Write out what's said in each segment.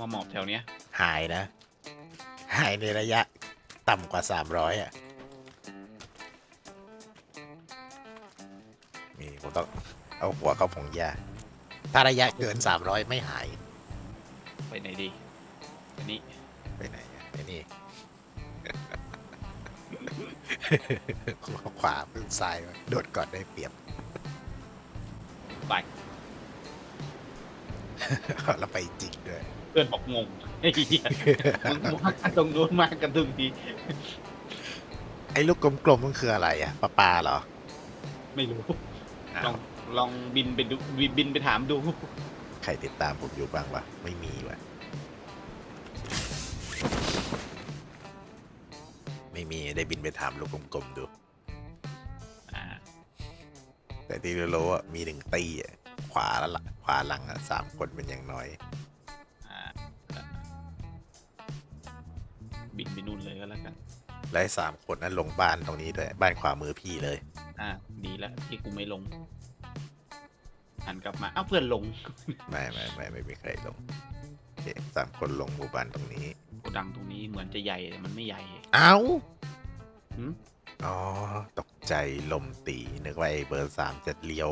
มาหมอบแถวเนี้ย หายนะ หายในระยะ ต่ำกว่า 300 อะ นี่ผมต้องเอาหัวเข้าผงยาถ้าระยะเกิน 300 ไม่หาย ไปไหนดี อันนี้ ไปไหนอะไอ้นี่ ขวาพึ่งซ้ายไว้โดดก่อนได้เปรียบ ไป แล้วไปจริงด้วย เพื่อนบอกงงไอ้เหี้ยมึงมากันตรงนู้นมากันตรงนี้ไอ้ลูกกลมๆมันคืออะไรอะปลาปลาเหรอไม่รู้อ้าลอวงลองบินไปดูบินบินไปถามดู ใครติดตามผมอยู่บ้างวะไม่มีวะไม่มีได้บินไปถามลูกกลมๆดู อ่า แต่ที่รู้ๆอะมีหนึ่งตีอะขวาแล้วละขวาหลังอะสามคนเป็นอย่างน้อย บินไปนู่นเลยก็แล้วกันและไอ้สามคนนั้นลงบ้านตรงนี้ด้วยบ้านขวามือพี่เลย อ่าดีแล้วที่กูไม่ลงหันกลับมาเอ้าเพื่อนลงไม่ไม่ไม่ไม่มีใครลงโอเคสามคนลงหมู่บ้านตรงนี้โกดังตรงนี้เหมือนจะใหญ่แต่มันไม่ใหญ่เอ้าหืมอ๋อตกใจลมตี นึกว่าไอ้เบอร์สามจะเลี้ยว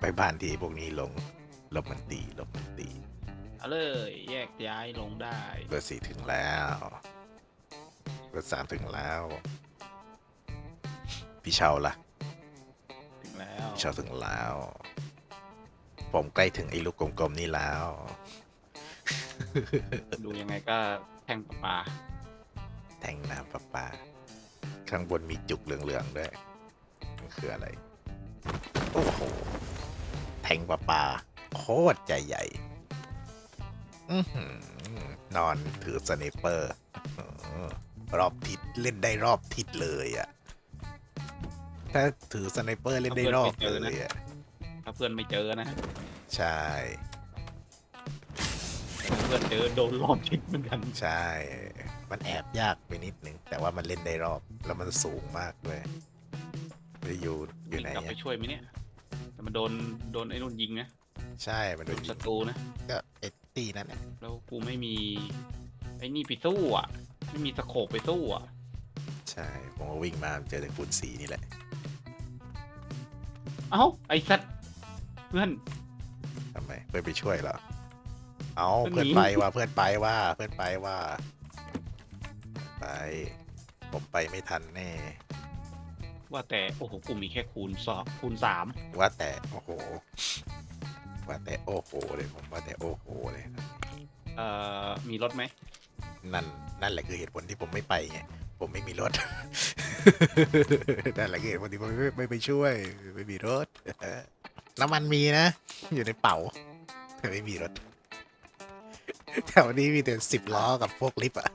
ไปบ้านที่ไอ้พวกนี้ลงลมมันตีลมมันตีเอาเลย แยกย้ายลงได้ เบอร์สี่ถึงแล้ว เบอร์สามถึงแล้ว พี่เชาล่ะ ถึงแล้วพี่เชาถึงแล้ว ผมใกล้ถึงไอ้ลูกกลมๆนี่แล้ว ดูยังไงก็แท่งปลาแทงน้ำประปา ข้างบนมีจุกเหลืองๆด้วย มันคืออะไร โอ้โห แทงประปา โคตรใจใหญ่อื้อหือนอนถือสไนเปอร์อื้อ รอบทิศเล่นได้รอบทิศเลยอะ่ะถ้าถือสไนเปอร์เล่นได้รอบเลยอะ่ะถ้าเพื่อนไม่เจอนะ ใช่ถ้าเพื่อนเจอโดนรอบทิศเหมือนกัน ใช่ มันแอบยากไปนิดนึง แต่ว่ามันเล่นได้รอบแล้วมันสูงมากด้วยไปอยู่อยู่ไหนกลับไปอะช่วยไหมเนี่ยแต่มันโดนโดนไอ้นู่นยิงนะใช่มันโดโดนนยิศังตรูนะก็เอตตี้นั่นแหละแล้วกูไม่มีไอ้นี่ไปสู้อะ ไม่มีสโคปไปสู้อะ ใช่ ผมก็วิ่งมาเจอแต่คูณสีนี่แหละ เอ้า ไอ้สัตว์เพื่อน ทำไม เพื่อนไปช่วยเหรอ เอาเพื่เพื่ออนนหนีไปว่าเพื่อนไปว่าเพื่อนไปว่าไป ผมไปไม่ทันแน่ ว่าแต่ โอ้โหกูมีแค่คูณสองคูณสามว่าแต่ โอ้โห ว่าแต่โอ้โหเลยผมว่าแต่โอ้โหเลย เอ่อ มีรถไหม นั่นนั่นแหละคือเหตุผลที่ผมไม่ไปไงผมไม่มีรถ นั่นแหละคือเหตุผลที่ผมไม่ไม่ไปช่วย ไม่มีรถน้ำมันมีนะ อยู่ในเป๋าแต่ไม่มีรถแถวนี้มีแต่สิบล้อกับพวกลิฟต์อะ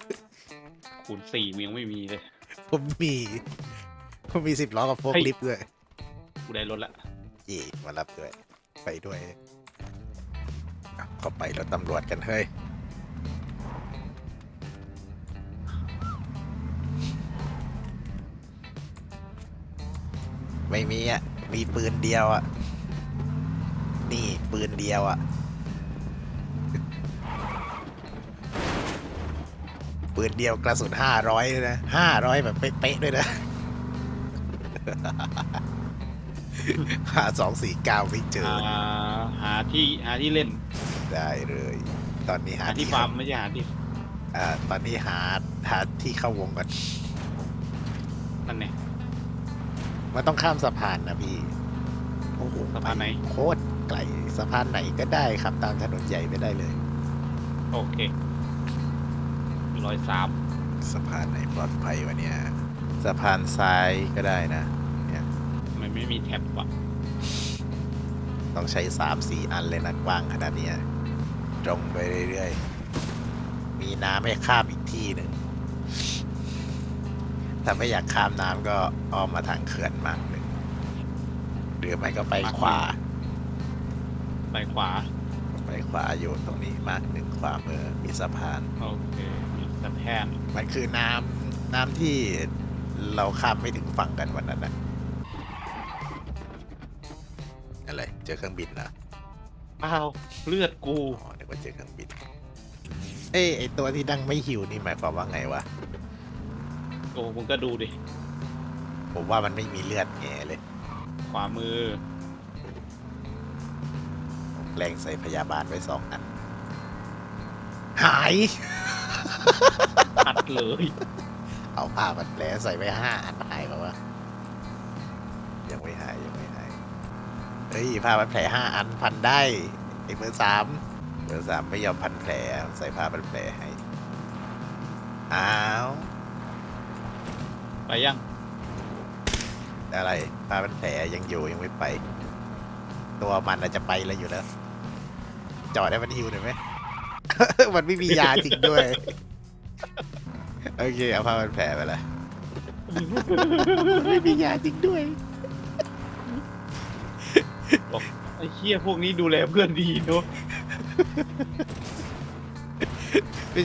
คูณสี่มึงยังไม่มีเลย ผมมีผมมีสิบล้อกับพวกเฮ้ยลิฟต์ด้วยกูได้รถละเย่มารับด้วย ไปด้วยเอาก็ไปรถตำรวจกันเฮ้ย ไม่มีอะ มีปืนเดียวอะ นี่ปืนเดียวอะ ปืนเดียวกระสุนห้าร้อยเลยนะห้าร้อยแบบเป๊ะๆด้วยนะหาสองสี่เก้าไม่เจอ หาหาที่หาที่เล่น ได้เลย ตอนนี้หาหาที่ฟาร์มไม่ใช่หาที่อ่าตอนนี้หาหาที่เข้าวงก่อนนั่นเนี่ย มันต้องข้ามสะพานนะพี่ โอ้โหสะพานไหน โคตรไกลสะพานไหนก็ได้ครับตามถนนใหญ่ไม่ได้เลย โอเคร้อยสามสะพานไหนปลอดภัยวะเนี่ยสะพานซ้ายก็ได้นะ มันไม่มีแท็บว่ะต้องใช้สามสี่อันเลยนะกว้างขนาดเนี้ยตรงไปเรื่อยๆ มีน้ำให้ข้ามอีกที่หนึ่ง ถ้าไม่อยากข้ามน้ำก็อ้อมมาทางเขื่อนมากหนึ่งหรือไม่ก็ไปขวา ไปขวา ไปขวาอยู่ตรงนี้มากหนึ่งขวามือมีสะพานโอเคมีสะแพนมันคือน้ำน้ำที่เราข้ามไม่ถึงฝั่งกันวันนั้นนะอะไรเจอเครื่องบินนะอ้าวเลือดกูอ๋อนึกว่าเจอเครื่องบินเอ้ยไอตัวที่ดังไม่หิวนี่หมายความว่าไงวะ โอ้มึงก็ดูดิ ผมว่ามันไม่มีเลือดแง่เลย ขวามือ แรงใส่พยาบาลไว้สองอัน หาย ตัดเลย เอาผ้าพันแผลใส่ไว้ห้าอันหายป่าวะยังไม่หายยังไม่หาย เฮ้ยผ้าพันแผลห้าอันพันได้ไอ้เบอร์สามเบอร์สามไม่ยอมพันแผลใส่ผ้าพันแผลให้อ้าว ไปยัง อะไรผ้าพันแผลยังอยู่ยังไม่ไป ตัวมันอาจจะไปแล้วอยู่แล้ว จอดให้มันฮิวหน่อยไหม มันไม่มียาจริงด้วย โอเคเอาผ้าพันแผลไปเลย ไม่มียาจริงด้วย ไอ้เหี้ยพวกนี้ดูแลเพื่อนดีเนอะไม่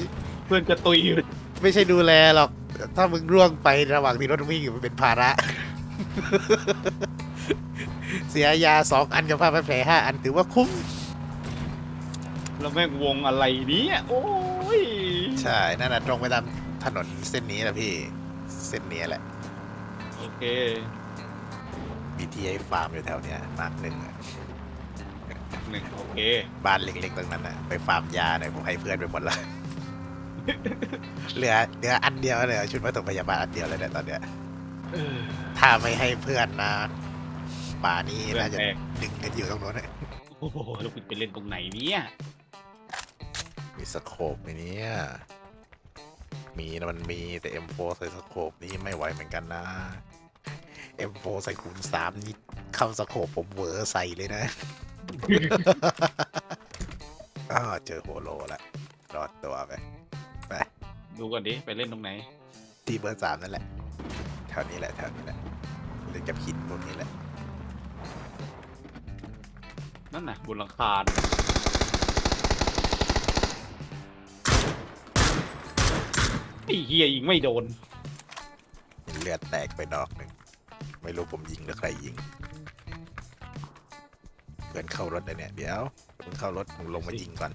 เพื่อนกระตุยเลยไม่ใช่ดูแลหรอก ถ้ามึงร่วงไประหว่างที่รถวิ่งอยู่มันเป็นภาระ เสียยาสองอันกับผ้าพันแผลห้าอันถือว่าคุ้ม แล้วแม่งวงอะไรเนี้โอ้ยใช่ นั่นน่ะตรงไปตามถนนเส้นนี้แหละพี่ เส้นนี้แหละ โอเคมีที่ให้ฟาร์มอยู่แถวเนี้ยมาร์กหนึ่งอะหนึ่งโอเค บ้านเล็กๆตรงนั้นน่ะไปฟาร์มยาหน่อยผมให้เพื่อนไปหมดละ เหลือเหลืออันเดียวเลยชุดปฐมพยาบาลอันเดียวเลยเนี่ยตอนเนี้ยเออถ้าไม่ให้เพื่อนนะป่านี้เพื่อนน่าจะแตกดึงกันอยู่ตรงโน้นน่ะโอ้โหแล้วคุณไปเล่นตรงไหนเนี่ยมีสโคปไหมเนี่ยมีนะมันมีแต่ M4 ใส่สโคปนี่ไม่ไหวเหมือนกันนะ M4 ใส่คูณสามนี่เข้าสโคปผมเวอร์ใส่เลยนะอ้าวเจอโฮโลแล้วรอดตัวไปไป ดูก่อนดิ ไปเล่นตรงไหน ที่เบอร์สามนั่นแหละแถวนี้แหละแถวนี้แหละเรื่องจะพินพวกนี้แหละ นั่นน่ะบนหลังคาไอ้เฮียยิงไม่โดน เลือดแตกไปดอกหนึ่งไม่รู้ผมยิงหรือใครยิงเพื่อนเข้ารถเลยเนี่ยเดี๋ยวเพิ่งเข้ารถผมลงมายิงก่อน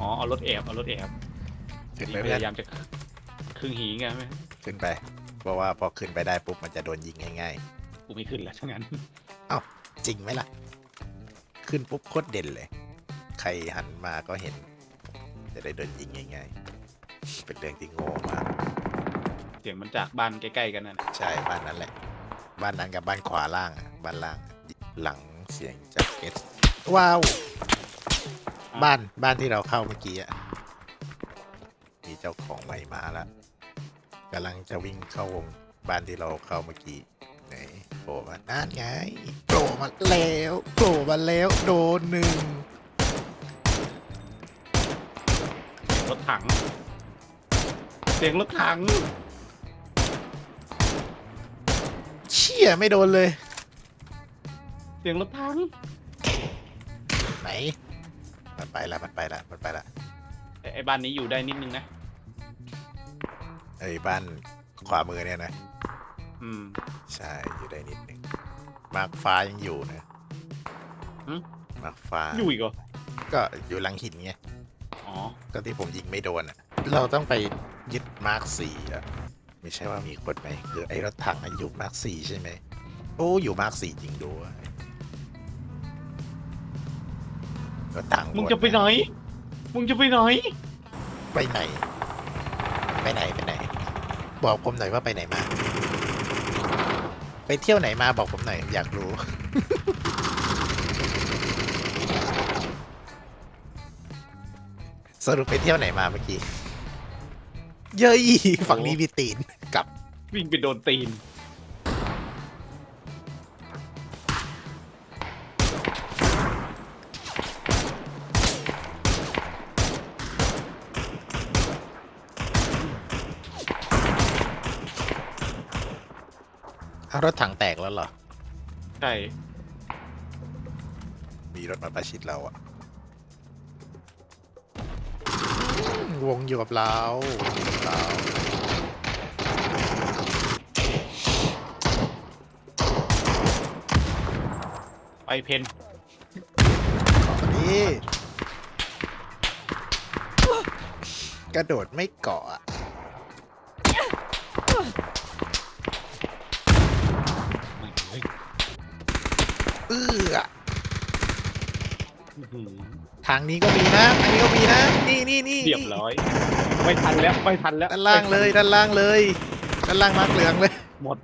อ๋อ เอารถแอบ เอารถแอบขึ้นนี่ไปพเพื่อนยายามจะครึ่งหีไงไหมขึ้นไป เพราะว่าพอขึ้นไปได้ปุ๊บมันจะโดนยิงง่ายกูไม่ขึ้นแล้วทั้งนั้น ๆ จริงไหมล่ะ ขึ้นปุ๊บโคตรเด่นเลย ใครหันมาก็เห็น จะได้โดนยิงง่ายๆ เป็นเรื่องที่โง่มาก เสียงมันจากบ้านใกล้ๆกันนั่นน่ะใช่บ้านนั้นแหละ บ้านนั้นกับบ้านขวาล่างอะบ้านล่างอะหลังเสียงจากเอสว้าว บ้านบ้านที่เราเข้าเมื่อกี้อะมีเจ้าของใหม่มาแล้วกำลังจะวิ่งเข้าวงบ้านที่เราเข้าเมื่อกี้ไหนโผล่มานั่นไงโผล่มาแล้วโผล่มาแล้วโดนหนึ่งรถถัง เสียงรถถัง เชี่ยไม่โดนเลย เสียงรถถัง ไหนมัน ไปละมันไปละมันไปละแต่ไอ้บ้านนี้อยู่ได้นิดนึงนะเอ้ยบ้านขวามือเนี่ยนะ อืม ใช่อยู่ได้นิดหนึ่งมาร์คฟ้ายังอยู่นะหึ มาร์คฟ้าอยู่อีกเหรอ ก็อยู่หลังหินไงอ๋อ ก็ที่ผมยิงไม่โดนอะ เราต้องไปยึดมาร์คสี่อะไม่ใช่ว่ามีคนไหมคือไอ้รถถังอะอยู่มาร์คสี่ใช่ไหมโอ้อยู่มาร์คสี่จริงด้วย รถถังมึงจะไปไหน มึงจะไปไหน ไปไหน ไปไหนไปไหน บอกผมหน่อยว่าไปไหนมา ไปเที่ยวไหนมาบอกผมหน่อยอยากรู้ สรุปไปเที่ยวไหนมาเมื่อกี้ เย้ยฝั่งนี้มีตีนกลับ วิ่งไปโดนตีนารถถังแตกแล้วเหรอ ใช่มีรถมาประชิดเราอะวงอยู่กับเราเราไปเพนนี้กระโดดไม่เกาะ เอื้ออื้อหือทางนี้ก็มีนะทางนี้ก็มีนะ นี่นี่นี่เรียบร้อย ไม่ทันแล้ว ไม่ทันแล้วด้านล่างเลย ด้านล่างเลย ด้านล่างมากเหลืองเลย หมด